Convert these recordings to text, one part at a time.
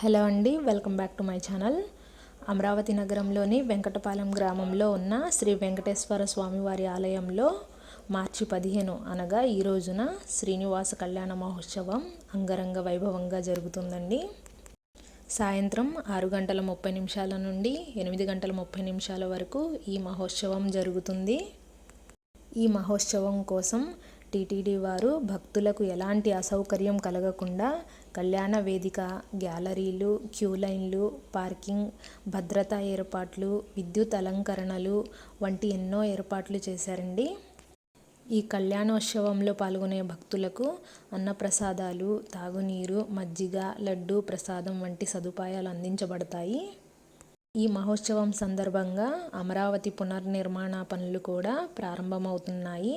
Hello అండి welcome back to my channel. Amaravati నగరంలోని వెంకటపాలెం గ్రామంలో ఉన్న శ్రీ వెంకటేశ్వర స్వామివారి ఆలయంలో మార్చి పదిహేను అనగా ఈ రోజున శ్రీనివాస కళ్యాణ మహోత్సవం అంగరంగ వైభవంగా జరుగుతుందండి. సాయంత్రం ఆరు గంటల ముప్పై నిమిషాల నుండి ఎనిమిది గంటల ముప్పై నిమిషాల వరకు ఈ మహోత్సవం జరుగుతుంది. ఈ మహోత్సవం కోసం టీటీడీ వారు భక్తులకు ఎలాంటి అసౌకర్యం కలగకుండా కళ్యాణ వేదిక గ్యాలరీలు క్యూ లైన్లు పార్కింగ్ భద్రతా ఏర్పాట్లు విద్యుత్ అలంకరణలు వంటి ఎన్నో ఏర్పాట్లు చేశారండి. ఈ కళ్యాణోత్సవంలో పాల్గొనే భక్తులకు అన్నప్రసాదాలు తాగునీరు మజ్జిగ లడ్డు ప్రసాదం వంటి సదుపాయాలు అందించబడతాయి. ఈ మహోత్సవం సందర్భంగా అమరావతి పునర్నిర్మాణ పనులు కూడా ప్రారంభమవుతున్నాయి.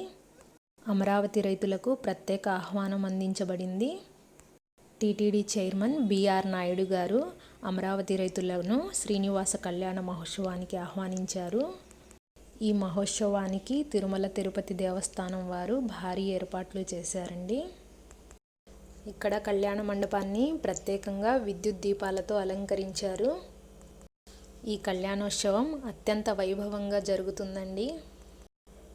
అమరావతి రైతులకు ప్రత్యేక ఆహ్వానం అందించబడింది. టీటీడీ చైర్మన్ బీఆర్ నాయుడు గారు అమరావతి రైతులను శ్రీనివాస కళ్యాణ మహోత్సవానికి ఆహ్వానించారు. ఈ మహోత్సవానికి తిరుమల తిరుపతి దేవస్థానం వారు భారీ ఏర్పాట్లు చేశారండి. ఇక్కడ కళ్యాణ మండపాన్ని ప్రత్యేకంగా విద్యుత్ దీపాలతో అలంకరించారు. ఈ కళ్యాణోత్సవం అత్యంత వైభవంగా జరుగుతుందండి.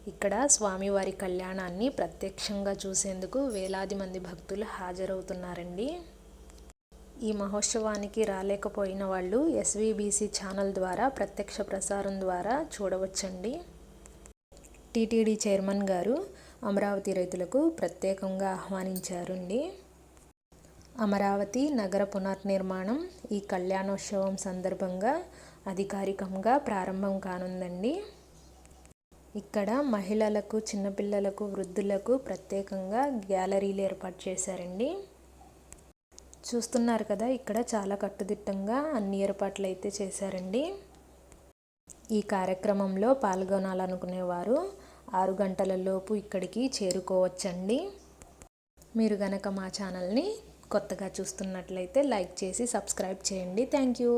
ఇక్కడ స్వామివారి కళ్యాణాన్ని ప్రత్యక్షంగా చూసేందుకు వేలాది మంది భక్తులు హాజరవుతున్నారండి. ఈ మహోత్సవానికి రాలేకపోయిన వాళ్ళు ఎస్వీబీసీ ఛానల్ ద్వారా ప్రత్యక్ష ప్రసారం ద్వారా చూడవచ్చండి. టీటీడీ చైర్మన్ గారు అమరావతి రైతులకు ప్రత్యేకంగా ఆహ్వానించారండి. అమరావతి నగర పునర్నిర్మాణం ఈ కళ్యాణోత్సవం సందర్భంగా అధికారికంగా ప్రారంభం కానుందండి. ఇక్కడ మహిళలకు చిన్నపిల్లలకు వృద్ధులకు ప్రత్యేకంగా గ్యాలరీలు ఏర్పాటు చేశారండి. చూస్తున్నారు కదా ఇక్కడ చాలా కట్టుదిట్టంగా అన్ని ఏర్పాట్లు అయితే చేశారండి. ఈ కార్యక్రమంలో పాల్గొనాలనుకునేవారు ఆరు గంటల లోపు ఇక్కడికి చేరుకోవచ్చండి. మీరు గనక మా ఛానల్ని కొత్తగా చూస్తున్నట్లయితే లైక్ చేసి సబ్స్క్రైబ్ చేయండి. Thank you.